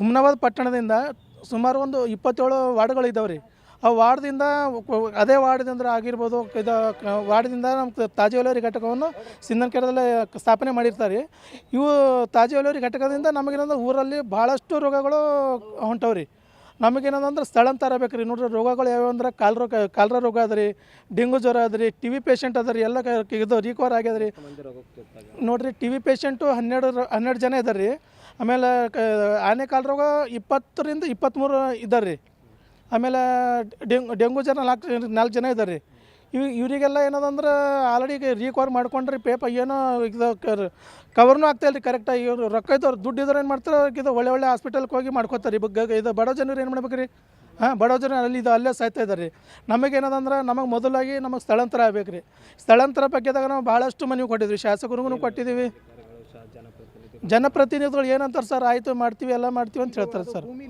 ಹುಮ್ನಾಬಾದ್ ಪಟ್ಟಣದಿಂದ ಸುಮಾರು ಒಂದು ಇಪ್ಪತ್ತೇಳು ವಾರ್ಡ್ಗಳು ಇದ್ದಾವೆ ರೀ ಆ ವಾರ್ಡ್ದಿಂದ ಅದೇ ವಾರ್ಡ್ದಿಂದ ಆಗಿರ್ಬೋದು, ಇದು ವಾರ್ಡ್ದಿಂದ ನಮ್ಮ ತಾಜಿ ಒಲೆಯರಿ ಘಟಕವನ್ನು ಸಿಂಧನಕೆರೆದಲ್ಲಿ ಸ್ಥಾಪನೆ ಮಾಡಿರ್ತಾರೆ. ಇವು ತಾಜಿ ಒಲೆಯರಿ ಘಟಕದಿಂದ ನಮಗೇನಂದ್ರೆ ಊರಲ್ಲಿ ಭಾಳಷ್ಟು ರೋಗಗಳು ಹೊಂಟವ್ರಿ. ನಮಗೇನಂದ್ರೆ ಸ್ಥಳಾಂತರ ಬೇಕು ರೀ ನೋಡ್ರಿ ರೋಗಗಳು ಯಾವ್ಯಾವ ಅಂದ್ರೆ ಕಾಲ್ ರೋಗ, ಕಾಲ್ರ ರೋಗ ಅದ ರೀ ಡೆಂಗು ಜ್ವರ ಅದ ರೀ ಟಿ ವಿ ಪೇಷಂಟ್ ಅದ ಎಲ್ಲ ಇದು ರಿಕವರ್ ಆಗ್ಯದ ರೀ ನೋಡ್ರಿ ಟಿ ವಿ ಪೇಷಂಟು ಹನ್ನೆರಡು ಹನ್ನೆರಡು ಜನ ಇದ್ದಾರೆ ರೀ ಆಮೇಲೆ, ಕ, ಆನೆ ಕಾಲು ರೋಗ ಇಪ್ಪತ್ತರಿಂದ ಇಪ್ಪತ್ತ್ಮೂರು ಇದ್ದಾರೆ ರೀ ಆಮೇಲೆ ಡೆಂಗ್ ಡೆಂಗು ಜನ ನಾಲ್ಕು ನಾಲ್ಕು ಜನ ಇದ್ದಾರೆ ರೀ ಇವ್, ಇವರಿಗೆಲ್ಲ ಏನದಂದ್ರೆ ಆಲ್ರೆಡಿ ರೀಕವರ್ ಮಾಡ್ಕೊಂಡ್ರಿ ಪೇಪರ್ ಏನೋ ಇದು ಕವರ್ನೂ ಇಲ್ಲ ರೀ ಕರೆಕ್ಟಾಗಿ ಇವರು ರೊಕ್ಕ ಇದ್ದವ್ರು ದುಡ್ಡು ಏನು ಮಾಡ್ತಾರೆ? ಇದು ಒಳ್ಳೆ ಒಳ್ಳೆ ಹಾಸ್ಪಿಟಲ್ಗೆ ಹೋಗಿ ಮಾಡ್ಕೋತಾರೆ ರೀ. ಬಗ್ಗೆ ಇದು ಬಡ ಜನರು ಏನು ಮಾಡ್ಬೇಕು ರೀ ಹಾಂ, ಬಡ ಜನ ಅಲ್ಲಿ ಇದು ಅಲ್ಲೇ ಸಾಯ್ತಾ ಇದ್ದಾರೆ ರೀ. ನಮಗೇನದಂದ್ರೆ ನಮಗೆ ಮೊದಲಾಗಿ ನಮಗೆ ಸ್ಥಳಾಂತರ ಆಗ್ಬೇಕು ರೀ ಸ್ಥಳಾಂತರ ಬಗ್ಗೆದಾಗ ನಾವು ಭಾಳಷ್ಟು ಮನವಿ ಕೊಟ್ಟಿದ್ವಿ. ಶಾಸಕರಿಗೂ ಕೊಟ್ಟಿದ್ದೀವಿ. ಜನಪ್ರತಿನಿಧಿಗಳು ಏನಂತಾರೆ ಸರ್ ಆಯಿತು ಮಾಡ್ತೀವಿ ಎಲ್ಲ ಮಾಡ್ತೀವಿ ಅಂತ ಹೇಳ್ತಾರೆ ಸರ್.